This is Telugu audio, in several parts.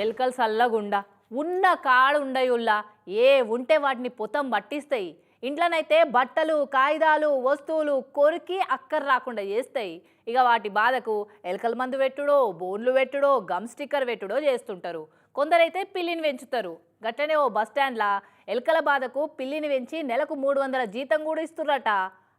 ఎలుకలు సల్లగుండా ఉన్న కాడు ఉండయుల్లా ఏ ఉంటే వాటిని పొతం పట్టిస్తాయి ఇంట్లోనైతే బట్టలు కాగితాలు వస్తువులు కొరికి అక్కర రాకుండా చేస్తాయి. ఇక వాటి బాధకు ఎలకల మందు పెట్టుడో బోన్లు పెట్టుడో గమ్ స్టిక్కర్ పెట్టుడో చేస్తుంటారు. కొందరైతే పిల్లిని పెంచుతారు గట్టనే ఓ బస్ స్టాండ్లా ఎలకల బాధకు పిల్లిని పెంచి నెలకు మూడు వందల జీతం కూడా ఇస్తుర్రట.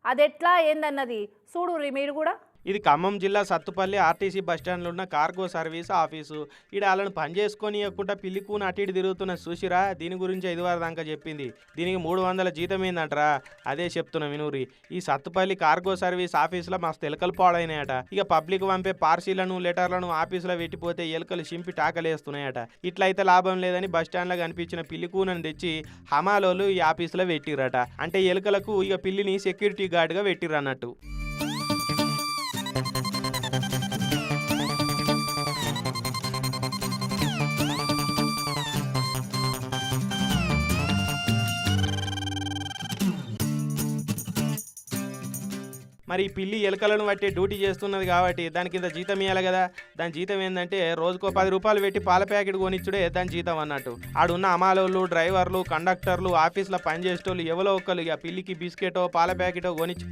అదెట్లా ఏందన్నది? చూడుర్రి మీరు కూడా. ఇది ఖమ్మం జిల్లా సత్తుపల్లి ఆర్టీసీ బస్టాండ్లో ఉన్న కార్గో సర్వీస్ ఆఫీసు. ఈడ వాళ్ళని పని చేసుకొని ఇవ్వకుండా పిల్లి కూన అటు ఇటు తిరుగుతున్న చూసిరా దీని గురించి ఐదువారు దాకా చెప్పింది. దీనికి మూడు వందల జీతం ఏందంటరా? అదే చెప్తున్నా వినూరి. ఈ సత్తుపల్లి కార్గో సర్వీస్ ఆఫీసులో మస్తు ఎలకలు పాడైనాయట. ఇక పబ్లిక్ పంపే పార్సీలను లెటర్లను ఆఫీసులో పెట్టిపోతే ఎలుకలు చింపి టాకలేస్తున్నాయట. ఇట్లయితే లాభం లేదని బస్టాండ్లో కనిపించిన పిల్లి కూనని తెచ్చి హమాలోలు ఈ ఆఫీసులో పెట్టిరట అంటే ఎలుకలకు ఇక పిల్లిని సెక్యూరిటీ గార్డ్గా పెట్టిరన్నట్టు అన్నట్టు మరి పిల్లి ఎలుకలను బట్టి డ్యూటీ చేస్తున్నది కాబట్టి దానికి ఇంత జీతం ఇవ్వాలి కదా. దాని జీతం ఏంటంటే రోజుకో పది రూపాయలు పెట్టి పాల ప్యాకెట్ కొనిచ్చుడే దాని జీతం అన్నట్టు. ఆడున్న అమాలోళ్ళు డ్రైవర్లు కండక్టర్లు ఆఫీస్లో పనిచేసేటోళ్ళు ఎవరో ఒకళ్ళు ఇక పిల్లికి బిస్కెటో పాల ప్యాకెటో కొనిచ్చి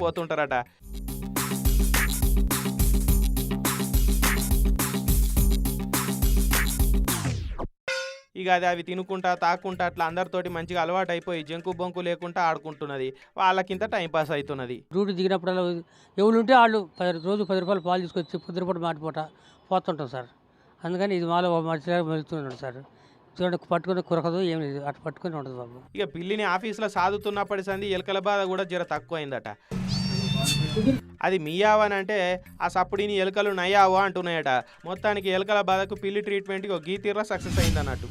ఇక అది అవి తినుకుంటా తాకుంటా అట్లా అందరితోటి మంచిగా అలవాటు అయిపోయి జంకు బొంకు లేకుండా ఆడుకుంటున్నది. వాళ్ళకింత టైం పాస్ అవుతున్నది డ్యూటీ దిగినప్పుడల్లా ఎవరు ఉంటే వాళ్ళు పది రోజు పది రూపాయలు పాలు తీసుకొచ్చి పొద్దుపూట మాటిపూట పోతుంటాం సార్. అందుకని ఇది మాలో మధ్యలో వెళ్తున్నాడు సార్. చూడండి పట్టుకుని కురకదు ఏం లేదు. అటు పట్టుకొని ఉండదు బాబు. ఇక పిల్లిని ఆఫీస్లో సాదుతున్నప్పటి సంది ఎలకల బాధ కూడా జర తక్కువైందట. అది మీయావని అంటే ఆ సప్పుడిని ఎలుకలు నయ్యావా అంటున్నాయట. మొత్తానికి ఎలుకల బాధకు పిల్లి ట్రీట్మెంట్కి ఒక గీతీర్రా సక్సెస్ అయింది అన్నట్టు